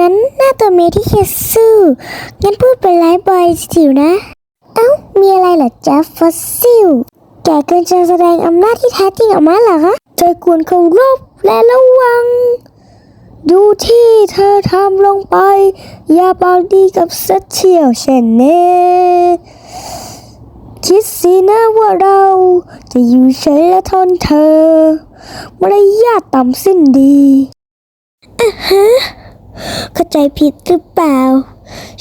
นั้นหน้าตัวเมที่เคซูงั้นพูดเป็นไลฟ์บอยจิ๋วนะ เอ้า มีอะไรเหรอจ๊ะฟอสซิล แกเกินจะแสดงอำนาจที่แท้จริงออกมาเหรอคะเธอควรเคารพและระวัง ดูที่เธอทำลงไป อย่าปากดีกับสัตว์เชี่ยวเช่นเน่คิดสินะว่าเราจะอยู่เฉยและทนเธอมารยาทต่ำสิ้นดีอะฮะ เข้าใจผิดหรือเปล่า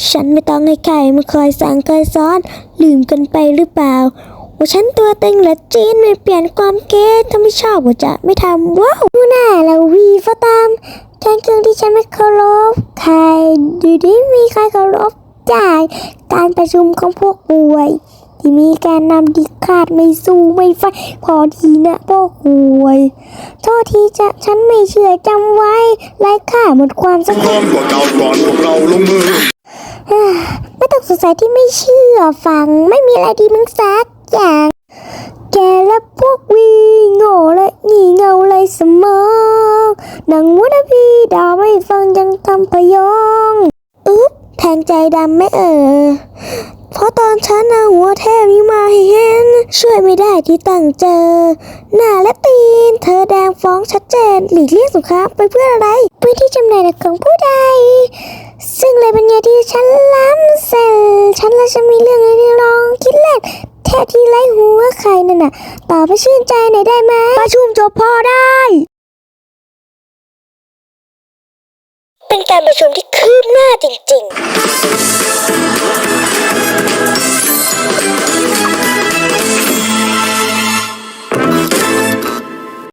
ฉันไม่ต้องให้ใครมาคอยสั่งคอยสอน ลืมกันไปหรือเปล่า ว่าฉันตัวเต็งและจีนไม่เปลี่ยนความเก๋ถ้าไม่ชอบก็จะไม่ทำว้าวดูหน้าแล้ววีฟ้าตามแทนเครื่องที่ฉันไม่เคารพใครดูดิมีใครเคารพจ่ายการประชุมของพวกป่วย ที่มีการนำดิขาดไม่สู้ไม่ไฟพอทีนะพวกป่วยโทษทีจะฉันไม่เชื่อจำไว้ไร้ค่าหมดความสักพร้อมกว่าเก่าก่อนพวกเราลงมือไม่ต้องสงสัยที่ไม่เชื่อฟังไม่มีอะไรดีมึงสักอย่างแกและพวกวีโง่และงี่เง่าไรสมองหนังวัวนพี่ดาวไม่ฟังยังทำพยองอุ๊บแทงใจดำไม่เออะตอนฉันเอาหัวแทบนี้มาให้เห็น ช่วยไม่ได้ที่ตั้งเจอ หน้าและตีน เธอแดงฟ้องชัดเจน หลีกเลี่ยงสงครามไปเพื่ออะไรเพื่อที่จำหน่ายของผู้ใด ซึ่งเลยเป็นไงที่ฉันล้ำเส้นฉันและฉันมีเรื่องอะไรที่ลองคิดเล่นแท้ที่ไร้หัวใครนั่นน่ะต่อไปชื่นใจไหนได้ไหมประชุมจบพอได้เป็นการประชุมที่คืบหน้าจริง ๆ